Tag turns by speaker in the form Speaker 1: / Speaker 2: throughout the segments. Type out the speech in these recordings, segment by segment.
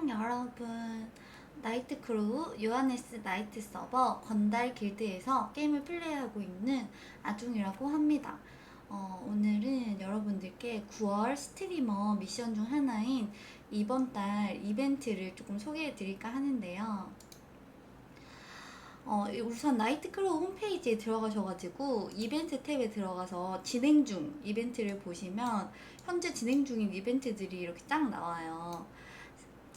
Speaker 1: 안녕 여러분 나이트 크로우 요하네스 나이트 서버 건달 길드에서 게임을 플레이하고 있는 아중이라고 합니다 어, 오늘은 여러분들께 9월 스트리머 미션 중 하나인 이번 달 이벤트를 조금 소개해 드릴까 하는데요 어, 우선 나이트 크로우 홈페이지에 들어가셔가지고 이벤트 탭에 들어가서 진행 중 이벤트를 보시면 현재 진행 중인 이벤트들이 이렇게 쫙 나와요.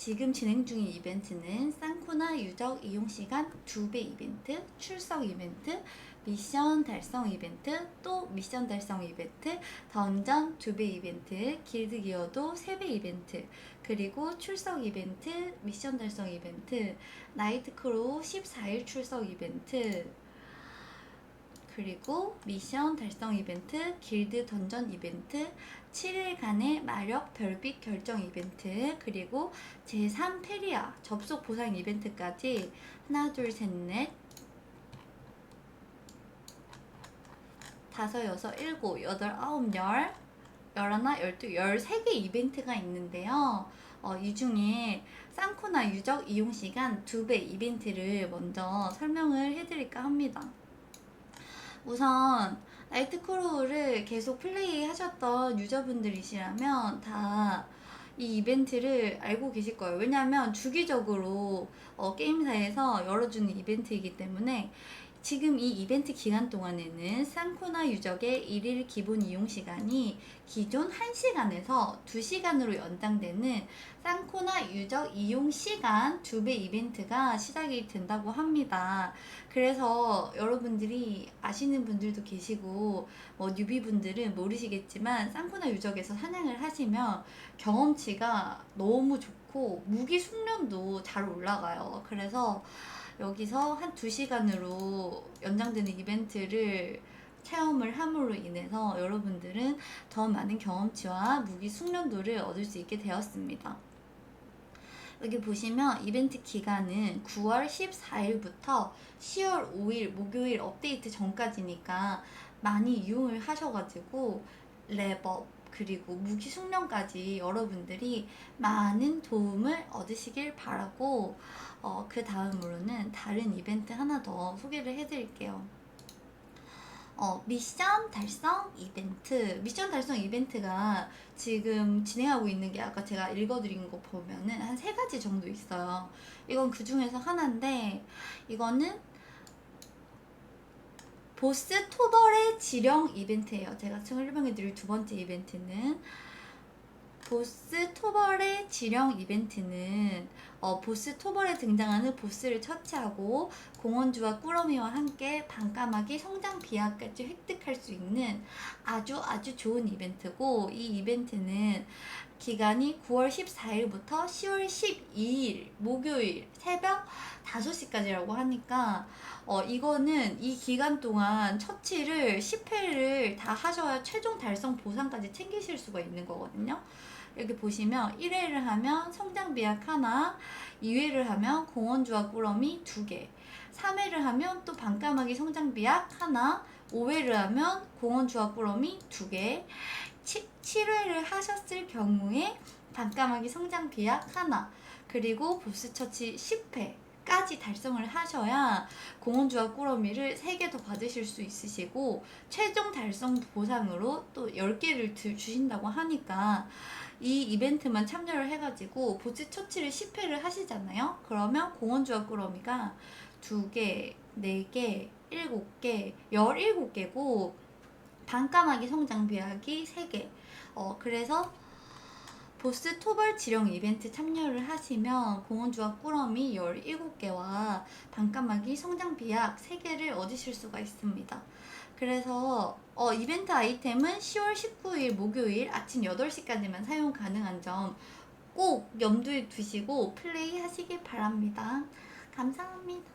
Speaker 1: 지금 진행 중인 이벤트는 쌍코나 유적 이용 시간 2배 이벤트, 출석 이벤트, 미션 달성 이벤트, 또 미션 달성 이벤트, 던전 2배 이벤트, 길드 기어도 3배 이벤트, 그리고 출석 이벤트, 미션 달성 이벤트, 나이트 크로우 14일 출석 이벤트, 그리고 미션 달성 이벤트, 길드 던전 이벤트, 7일간의 마력 별빛 결정 이벤트, 그리고 제3 페리아 접속 보상 이벤트까지 하나, 둘, 셋, 넷, 다섯, 여섯, 일곱, 여덟, 아홉, 열, 열하나, 열두, 열세 개 이벤트가 있는데요. 어, 이 중에 쌍코나 유적 이용 시간 두 배 이벤트를 먼저 설명을 해드릴까 합니다. 우선 나이트 크로우를 계속 플레이 하셨던 유저분들이시라면 다 이 이벤트를 알고 계실 거예요. 왜냐하면 주기적으로 어, 게임사에서 열어주는 이벤트이기 때문에 지금 이 이벤트 기간 동안에는 쌍코나 유적의 1일 기본 이용 시간이 기존 1시간에서 2시간으로 연장되는 쌍코나 유적 이용 시간 2배 이벤트가 시작이 된다고 합니다. 그래서 여러분들이 아시는 분들도 계시고 뭐 뉴비분들은 모르시겠지만 쌍코나 유적에서 사냥을 하시면 경험치가 너무 좋고 무기 숙련도 잘 올라가요. 그래서 여기서 한 2시간으로 연장되는 이벤트를 체험을 함으로 인해서 여러분들은 더 많은 경험치와 무기 숙련도를 얻을 수 있게 되었습니다. 여기 보시면 이벤트 기간은 9월 14일부터 10월 5일 목요일 업데이트 전까지니까 많이 이용을 하셔가지고 랩업 그리고 무기 숙련까지 여러분들이 많은 도움을 얻으시길 바라고 어, 그 다음으로는 다른 이벤트 하나 더 소개를 해드릴게요. 어, 미션 달성 이벤트. 미션 달성 이벤트가 지금 진행하고 있는 게 아까 제가 읽어드린 거 보면은 한 세 가지 정도 있어요. 이건 그 중에서 하나인데, 이거는 보스 토벌의 지령 이벤트예요. 제가 설명해드릴 두 번째 이벤트는 보스 토벌의 지령 이벤트는 어, 보스 토벌에 등장하는 보스를 처치하고 공원주와 꾸러미와 함께 반까마귀 성장 비약까지 획득할 수 있는 아주 아주 좋은 이벤트고 이 이벤트는 기간이 9월 14일부터 10월 12일 목요일 새벽 5시까지라고 하니까 어, 이거는 이 기간 동안 처치를 10회를 다 하셔야 최종 달성 보상까지 챙기실 수가 있는 거거든요. 여기 보시면 1회를 하면 성장 비약 하나, 2회를 하면 공원주와 꾸러미 두 개, 3회를 하면 또 반까마귀 성장 비약 하나, 5회를 하면 공원주와 꾸러미 두 개, 7회를 하셨을 경우에 반까마귀 성장 비약 하나, 그리고 보스 처치 10회, 까지 달성을 하셔야 공원주와 꾸러미를 3개 더 받으실 수 있으시고 최종 달성 보상으로 또 10개를 주신다고 하니까 이 이벤트만 참여를 해가지고 보스 처치를 10회를 하시잖아요. 그러면 공원주와 꾸러미가 2개, 4개, 7개, 17개고 반까마귀 성장 비약이 3개. 어, 그래서 보스 토벌 지령 이벤트 참여를 하시면 공원주와 꾸러미 17개와 반까마귀 성장 비약 3개를 얻으실 수가 있습니다. 그래서 어, 이벤트 아이템은 10월 19일 목요일 아침 8시까지만 사용 가능한 점 꼭 염두에 두시고 플레이 하시길 바랍니다. 감사합니다.